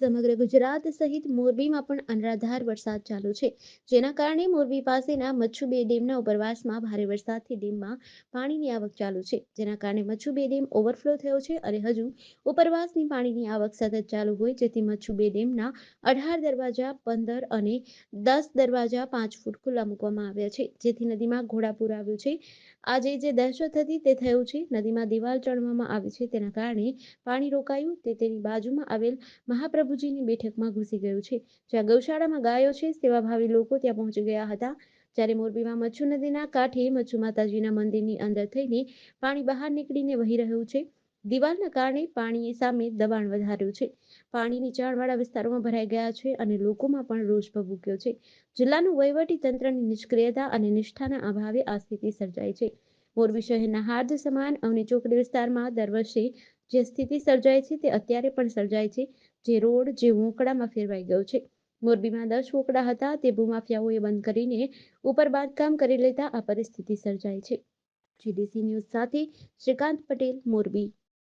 સમગ્ર ગુજરાત સહિત મોરબીમાં પણ અનરાધાર વરસાદ ચાલુ છે. જેના કારણે મોરબી પાસેના મચ્છુ બે ડેમના ઉપરવાસમાં ભારે વરસાદથી ડેમમાં પાણીની આવક ચાલુ છે. જેના કારણે મચ્છુ બે ડેમ ઓવરફ્લો થયો છે અને હજુ ઉપરવાસની પાણીની આવક સતત ચાલુ હોય, જેથી મચ્છુ બે ડેમના અઢાર દરવાજા, પંદર અને દસ દરવાજા પાંચ ફૂટ ખુલ્લા મૂકવામાં આવ્યા છે. જેથી નદીમાં ઘોડાપૂર આવ્યું છે. આજે જે દહેશત હતી તે થયું છે. નદીમાં દિવાલ ચડવામાં આવી છે. તેના કારણે પાણી રોકાયું. તે તેની બાજુમાં આવેલ મહાપ્રભુજીની બેઠકમાં ઘૂસી ગયું છે. જ્યાં ગૌશાળામાં ગાયો છે સેવાભાવી લોકો ત્યાં પહોંચી ગયા હતા. જ્યારે મોરબીમાં મચ્છુ નદીના કાંઠે મચ્છુ માતાજીના મંદિરની અંદર થઈને પાણી બહાર નીકળીને વહી રહ્યું છે. દિવાલના કારણે પાણી સામે દબાણ વધાર્યું છે. પાણી નીચાણવાળા વિસ્તારોમાં ભરાઈ ગયા છે અને લોકોમાં પણ રોષ ભભૂક્યો છે. જિલ્લાનું વહીવટી તંત્રની નિષ્ક્રિયતા અને નિષ્ઠાના અભાવે આ સ્થિતિ સર્જાઈ છે. મોરબી શહેરના હાર્દ સમાન અવની ચોકડી વિસ્તારમાં દર વર્ષે જે સ્થિતિ સર્જાય છે તે અત્યારે પણ સર્જાય છે. જે રોડ, જે વોંકડામાં ફેરવાઈ ગયો છે. મોરબીમાં દસ વોંકડા હતા તે ભૂમાફિયાઓએ બંધ કરીને ઉપર બાંધકામ કરી લેતા આ પરિસ્થિતિ સર્જાય છે. જીડીસી ન્યૂઝ સાથે શ્રીકાંત પટેલ, મોરબી.